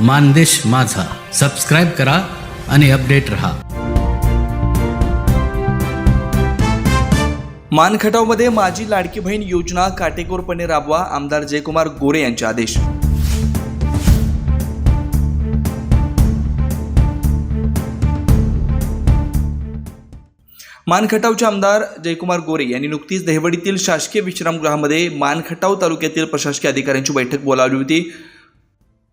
मानदेश माझा. सबस्क्राईब करा आणि अपडेट रहा. मानखटावमध्ये माझी लाडकी बहीण योजना काटेकोरपणे राबवा आमदार जयकुमार गोरे यांचे आदेश. मानखटावचे आमदार जयकुमार गोरे यांनी नुकतीच दहिवडीतील शासकीय विश्रामगृहामध्ये मानखटाव तालुक्यातील प्रशासकीय अधिकाऱ्यांची बैठक बोलावली होती.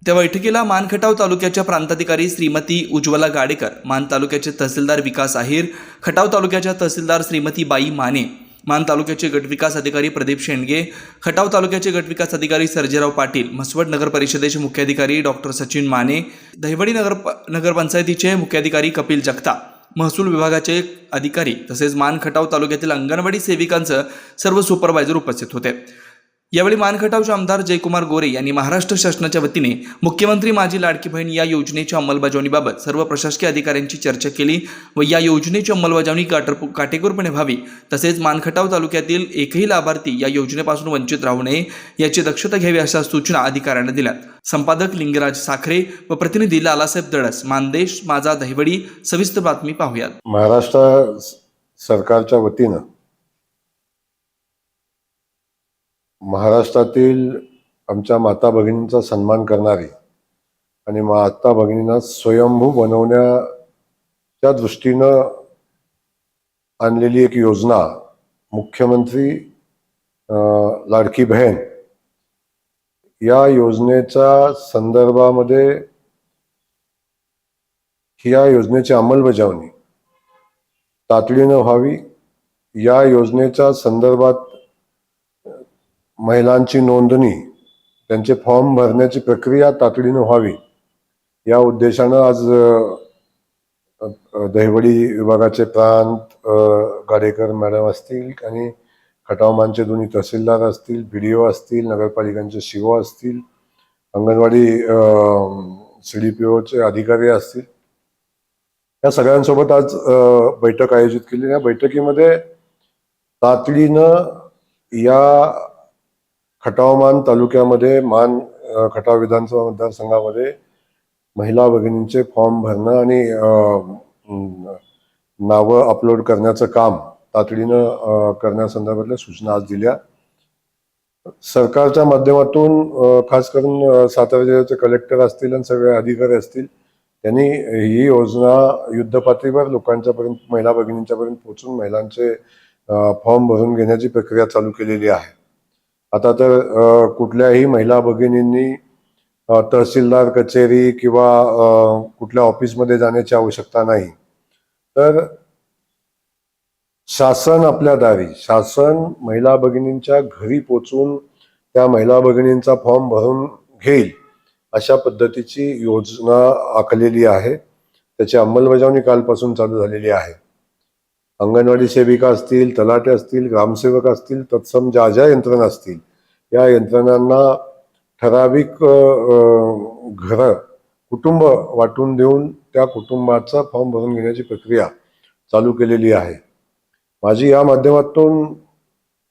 त्या बैठकीला मानखटाव तालुक्याच्या प्रांताधिकारी श्रीमती उज्ज्वला गाडेकर मान तालुक्याचे तहसीलदार विकास आहेर खटाव तालुक्याच्या तहसीलदार श्रीमती बाई माने मान तालुक्याचे गटविकास अधिकारी प्रदीप शेंडगे खटाव तालुक्याचे गटविकास अधिकारी सर्जेराव पाटील म्हसवड नगर परिषदेचे मुख्याधिकारी डॉक्टर सचिन माने दहिवडी नगर नगरपंचायतीचे मुख्याधिकारी कपिल जगताप महसूल विभागाचे अधिकारी तसेच मान खटाव तालुक्यातील अंगणवाडी सेविकांचं सर्व सुपरवायझर उपस्थित होते. यावेळी मानखटावचे आमदार जयकुमार गोरे यांनी महाराष्ट्र शासनाच्या वतीने मुख्यमंत्री माझी लाडकी बहीण या योजनेच्या अंमलबजावणीबाबत सर्व प्रशासकीय अधिकाऱ्यांची चर्चा केली व या योजनेची अंमलबजावणी काटर- काटेकोरपणे व्हावी. तसेच मानखटाव तालुक्यातील एकही लाभार्थी या योजनेपासून वंचित राहू नये याची दक्षता घ्यावी अशा सूचना अधिकाऱ्यांना दिल्या संपादक लिंगराज साखरे व प्रतिनिधी लालासाहेब दळस मानदेश माझा दहिवडी सविस्तर बातमी पाहूयात. महाराष्ट्र सरकारच्या वतीनं महाराष्ट्रातील आमच्या माता भगिनींचा सन्मान करणारी आणि माता भगिनींना स्वयंभू बनवण्याच्या दृष्टीनं आणलेली एक योजना मुख्यमंत्री लाडकी बहीण या योजनेच्या संदर्भामध्ये या योजनेची अंमलबजावणी तातडीनं व्हावी. या योजनेच्या संदर्भात महिलांची नोंदणी त्यांचे फॉर्म भरण्याची प्रक्रिया तातडीनं व्हावी. या उद्देशानं आज दहिवडी विभागाचे प्रांत गाडेकर मॅडम असतील आणि खटावमानचे दोन्ही तहसीलदार असतील बी डी ओ असतील नगरपालिकांचे शिओ असतील अंगणवाडी सी डी पी ओचे अधिकारी असतील. या सगळ्यांसोबत आज बैठक आयोजित केली या बैठकीमध्ये तातडीनं या खटावमान तालुक्यामध्ये मान खटाव विधानसभा मतदारसंघामध्ये महिला भगिनींचे फॉर्म भरणं आणि नावं अपलोड करण्याचं काम तातडीनं करण्यासंदर्भातल्या सूचना आज दिल्या. सरकारच्या माध्यमातून खास करून सातारा जिल्ह्याचे कलेक्टर असतील आणि सगळे अधिकारी असतील त्यांनी ही योजना युद्धपातळीवर लोकांच्यापर्यंत महिला भगिनींच्यापर्यंत पोहोचून महिलांचे फॉर्म भरून घेण्याची प्रक्रिया चालू केलेली आहे. आता तर कुठल्याही महिला भगिनींनी तहसीलदार कचेरी किंवा कुठल्या ऑफिसमध्ये जाण्याची आवश्यकता नाही. तर शासन आपल्या दारी शासन महिला भगिनींच्या घरी पोचून त्या महिला भगिनींचा फॉर्म भरून घेईल अशा पद्धतीची योजना आखलेली आहे. त्याची अंमलबजावणी कालपासून चालू झालेली आहे. अंगणवाडी सेविका असतील तलाटे असतील ग्रामसेवक असतील तत्सम ज्या ज्या यंत्रणा असतील या यंत्रणांना ठराविक घरं कुटुंब वाटून देऊन त्या कुटुंबाचा फॉर्म भरून घेण्याची प्रक्रिया चालू केलेली आहे. माझी या माध्यमातून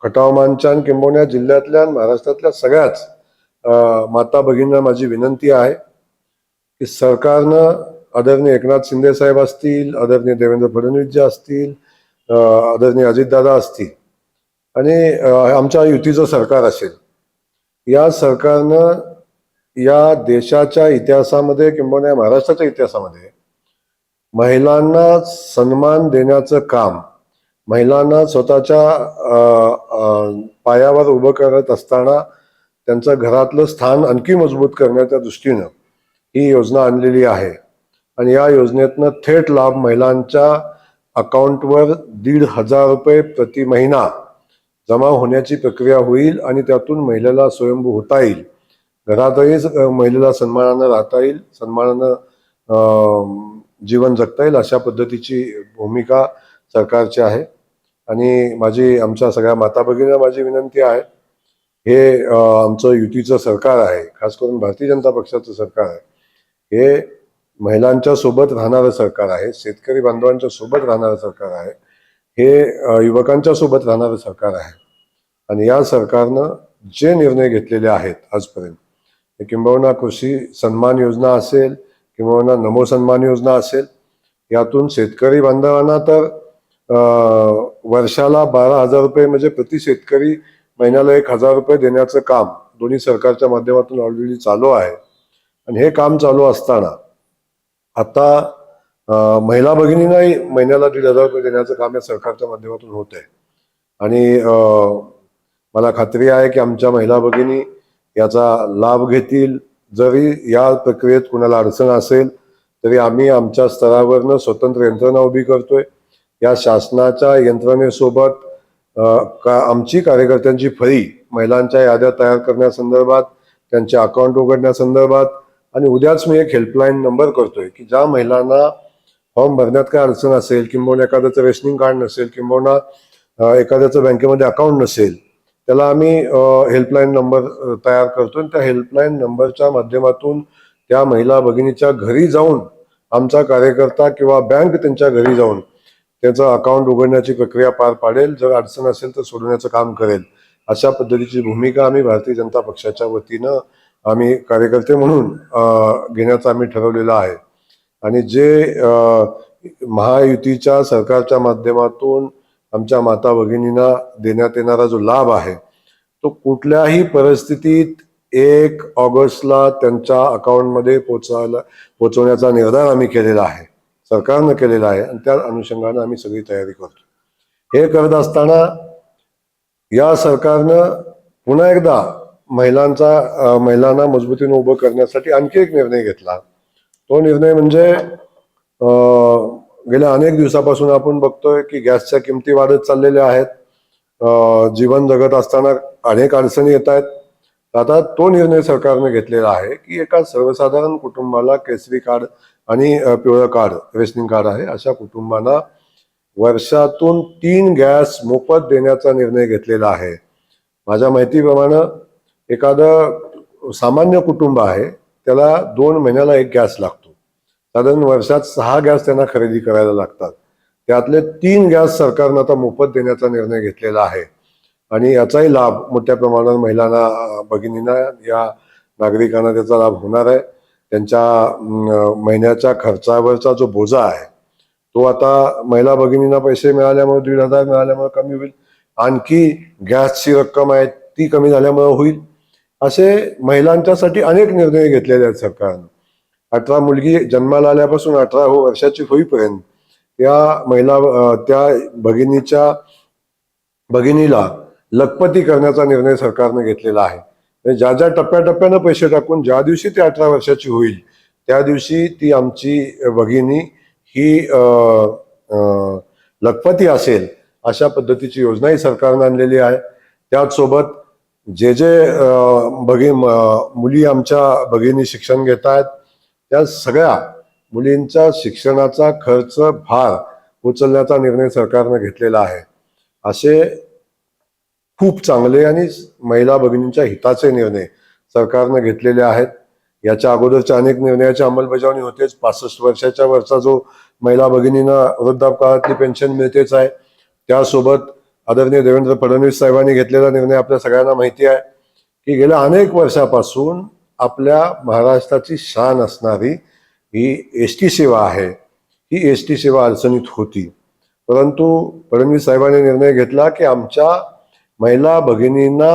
खटावमानच्या किंबवण्या जिल्ह्यातल्या महाराष्ट्रातल्या सगळ्याच माता भगिनींना माझी विनंती आहे की सरकारनं आदरणीय एकनाथ शिंदे साहेब असतील आदरणीय देवेंद्र फडणवीस जे असतील आदरणीय अजितदादा असतील. आणि आमच्या युतीचं सरकार असेल. या सरकारनं या देशाच्या इतिहासामध्ये किंबहुना या महाराष्ट्राच्या इतिहासामध्ये महिलांना सन्मान देण्याचं काम महिलांना स्वतःच्या पायावर उभं करत असताना त्यांचं घरातलं स्थान आणखी मजबूत करण्याच्या दृष्टीनं ही योजना आणलेली आहे. आणि या योजनेतनं थेट लाभ महिलांच्या अकाउंटवर दीड हजार रुपये प्रति महिना जमा होण्याची प्रक्रिया होईल आणि त्यातून महिलेला स्वयंभू होता येईल. घरातहीच महिलेला सन्मानानं राहता येईल सन्मानानं जीवन जगता येईल अशा पद्धतीची भूमिका सरकारची आहे. आणि माझी आमच्या सगळ्या माता भगिनींना माझी विनंती आहे. हे आमचं युतीचं सरकार आहे खास करून भारतीय जनता पक्षाचं सरकार आहे. हे महिलांच्या सोबत राहणारं सरकार आहे शेतकरी बांधवांच्या सोबत राहणारं सरकार आहे हे युवकांच्या सोबत राहणारं सरकार आहे. आणि या सरकारनं जे निर्णय घेतलेले आहेत आजपर्यंत किंबहुना कृषी सन्मान योजना असेल किंबहुना नमो सन्मान योजना असेल यातून शेतकरी बांधवांना तर वर्षाला बारा हजार रुपये म्हणजे प्रति शेतकरी महिन्याला एक हजार रुपये देण्याचं काम दोन्ही सरकारच्या माध्यमातून ऑलरेडी चालू आहे. आणि हे काम चालू असताना आता महिला भगिनींनाही महिन्याला दीड हजार रुपये देण्याचं काम या सरकारच्या माध्यमातून होत आहे आणि मला खात्री आहे की आमच्या महिला भगिनी याचा लाभ घेतील. जरी या प्रक्रियेत कुणाला अडचण असेल तरी आम्ही आमच्या स्तरावरनं स्वतंत्र यंत्रणा उभी करतोय. या शासनाच्या यंत्रणेसोबत का आमची कार्यकर्त्यांची फळी महिलांच्या याद्या तयार करण्यासंदर्भात त्यांचे अकाउंट उघडण्यासंदर्भात आणि उद्याच मी एक हेल्पलाईन नंबर करतोय की ज्या महिलांना फॉर्म भरण्यात काय अडचण असेल किंबहुना एखाद्याचं रेशनिंग कार्ड नसेल किंबहुना एखाद्याचं बँकेमध्ये अकाउंट नसेल त्याला आम्ही हेल्पलाईन नंबर तयार करतो आणि त्या हेल्पलाईन नंबरच्या माध्यमातून त्या महिला भगिनीच्या घरी जाऊन आमचा कार्यकर्ता किंवा बँक त्यांच्या घरी जाऊन त्याचं अकाउंट उघडण्याची प्रक्रिया पार पाडेल. जर अडचण असेल तर सोडवण्याचं काम करेल. अशा पद्धतीची भूमिका आम्ही भारतीय जनता पक्षाच्या वतीनं आम्ही कार्यकर्ते म्हणून घेण्याचं आम्ही ठरवलेलं आहे. आणि जे महायुतीच्या सरकारच्या माध्यमातून आमच्या माता भगिनींना देण्यात येणारा जो लाभ आहे तो कुठल्याही परिस्थितीत एक ऑगस्टला त्यांच्या अकाउंटमध्ये पोचायला पोचवण्याचा निर्धार आम्ही केलेला आहे. सरकारनं केलेला आहे आणि त्या अनुषंगानं आम्ही सगळी तयारी करतो हे करत असताना या सरकारनं पुन्हा एकदा महिलांचा महिलांना मजबूतीने उभं करण्यासाठी आणखी एक निर्णय घेतला. तो निर्णय म्हणजे गेल्या अनेक दिवसापासून आपण बघतोय की गॅसच्या किमती वाढत चाललेल्या आहेत. जीवन जगत असताना अनेक अडचणी येत आहेत. आता तो निर्णय सरकारने घेतलेला आहे की एका सर्वसाधारण कुटुंबाला केसरी कार्ड आणि पिवळं कार्ड रेशनिंग कार्ड आहे अशा कुटुंबांना वर्षातून तीन गॅस मोफत देण्याचा निर्णय घेतलेला आहे. माझ्या माहितीप्रमाणे एखादं सामान्य कुटुंब आहे त्याला दोन महिन्याला एक गॅस लागतो. साधारण वर्षात सहा गॅस त्यांना खरेदी करायला लागतात. त्यातले तीन गॅस सरकारनं आता मोफत देण्याचा निर्णय घेतलेला आहे. आणि याचाही लाभ मोठ्या प्रमाणात महिलांना भगिनींना या नागरिकांना त्याचा लाभ होणार आहे. त्यांच्या महिन्याच्या खर्चावरचा जो बोजा आहे तो आता महिला भगिनींना पैसे मिळाल्यामुळे दीड हजार मिळाल्यामुळे कमी होईल. आणखी गॅसची रक्कम आहे ती कमी झाल्यामुळे होईल. असे महिलांच्यासाठी अनेक निर्णय घेतलेले आहेत सरकारनं. अठरा मुलगी जन्माला आल्यापासून अठरा हो वर्षाची होईपर्यंत त्या महिला त्या भगिनीच्या भगिनीला लखपती करण्याचा निर्णय सरकारनं घेतलेला आहे. म्हणजे ज्या ज्या टप्प्याटप्प्यानं पैसे टाकून ज्या दिवशी ती अठरा वर्षाची होईल त्या दिवशी ती आमची भगिनी ही लखपती असेल अशा पद्धतीची योजनाही सरकारनं आणलेली आहे. त्याचसोबत जे जे भगी म- मुली आमच्या भगिनी शिक्षण घेत आहेत त्या सगळ्या मुलींच्या शिक्षणाचा खर्च भार उचलण्याचा निर्णय सरकारनं घेतलेला आहे. असे खूप चांगले आणि महिला भगिनींच्या हिताचे निर्णय सरकारनं घेतलेले आहेत. याच्या अगोदरच्या अनेक निर्णयाची अंमलबजावणी होतेच. पासष्ट वर्षाच्या वरचा जो महिला भगिनींना वृद्धापकाळातली पेन्शन मिळतेच आहे. त्यासोबत आदरणीय देवेंद्र फडणवीस साहेबांनी घेतलेला निर्णय आपल्या सगळ्यांना माहिती आहे की गेल्या अनेक वर्षापासून आपल्या महाराष्ट्राची शान असणारी ही एस टी सेवा आहे ही एस टी सेवा अडचणीत होती. परंतु फडणवीस साहेबांनी निर्णय घेतला की आमच्या महिला भगिनींना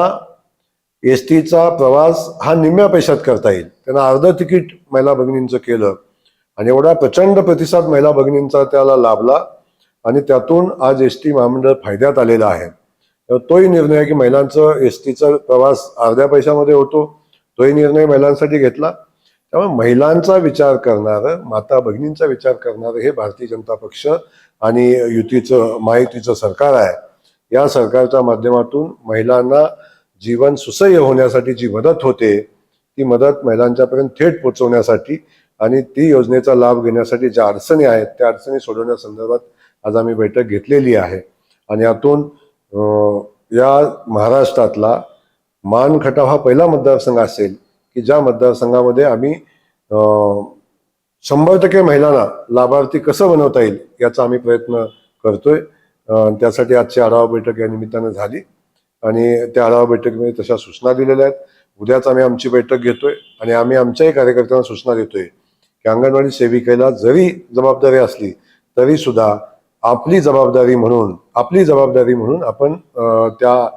एस टीचा प्रवास हा निम्म्या पैशात करता येईल. त्यांना अर्ध तिकीट महिला भगिनींचं केलं आणि एवढा प्रचंड प्रतिसाद महिला भगिनींचा त्याला लाभला. आणि त्यातून आज एस टी महामंडळ फायद्यात आलेलं आहे. तर तोही निर्णय की महिलांचं एस टीचा प्रवास अर्ध्या पैशामध्ये होतो तोही निर्णय महिलांसाठी घेतला. त्यामुळे महिलांचा विचार करणारं माता भगिनींचा विचार करणारं हे भारतीय जनता पक्ष आणि युतीचं महायुतीचं सरकार आहे. या सरकारच्या माध्यमातून महिलांना जीवन सुसह्य होण्यासाठी जी मदत होते ती मदत महिलांच्यापर्यंत थेट पोहोचवण्यासाठी आणि ती योजनेचा लाभ घेण्यासाठी ज्या अडचणी आहेत त्या अडचणी सोडवण्यासंदर्भात आज आम्ही बैठक घेतलेली आहे. आणि यातून या महाराष्ट्रातला मानखटाव हा पहिला मतदारसंघ असेल की ज्या मतदारसंघामध्ये आम्ही शंभर टक्के महिलांना लाभार्थी कसं बनवता येईल याचा आम्ही प्रयत्न करतोय. त्यासाठी आजची आढावा बैठक या निमित्तानं झाली. आणि त्या आढावा बैठकीमध्ये तशा सूचना दिलेल्या आहेत. उद्याच आम्ही आमची बैठक घेतोय आणि आम्ही आमच्याही कार्यकर्त्यांना सूचना देतोय की अंगणवाडी सेविकेला जरी जबाबदारी असली तरी सुद्धा आपली जबाबदारी म्हणून आपली जबाबदारी म्हणून आपण त्या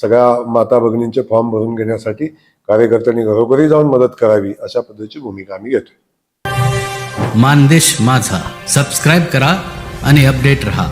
सगळ्या माता भगिनींचे फॉर्म भरून घेण्यासाठी कार्यकर्त्यांनी घरोघरी जाऊन मदत करावी अशा पद्धतीची भूमिका आम्ही घेतोय. मानदेश माझा. सबस्क्राईब करा आणि अपडेट रहा.